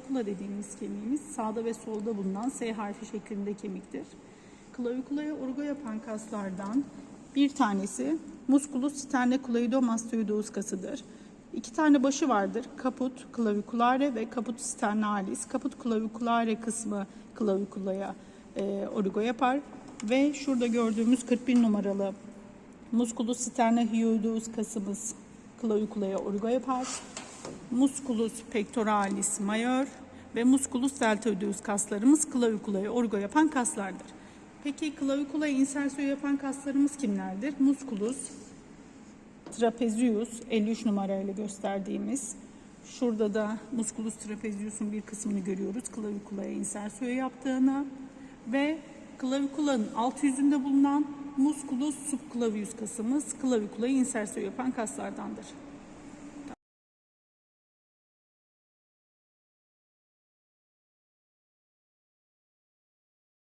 klavikula dediğimiz kemiğimiz sağda ve solda bulunan S harfi şeklinde kemiktir. Klavikulaya orgo yapan kaslardan bir tanesi musculus sternocleidomastoideus kasıdır. İki tane başı vardır. Caput claviculare ve caput sternalis. Caput claviculare kısmı klavikulaya e, orgo yapar ve şurada gördüğümüz 41 numaralı musculus sternocleidomastoideus kasımız klavikulaya orgo yapar. Musculus pectoralis major ve musculus deltoideus kaslarımız klavikulaya orgo yapan kaslardır. Peki klavikulaya insersio yapan kaslarımız kimlerdir? Musculus trapezius 53 numarayla gösterdiğimiz şurada da musculus trapezius'un bir kısmını görüyoruz klavikulaya insersio yaptığını ve klavikulanın alt yüzünde bulunan musculus subclavius kasımız klavikulaya insersio yapan kaslardandır.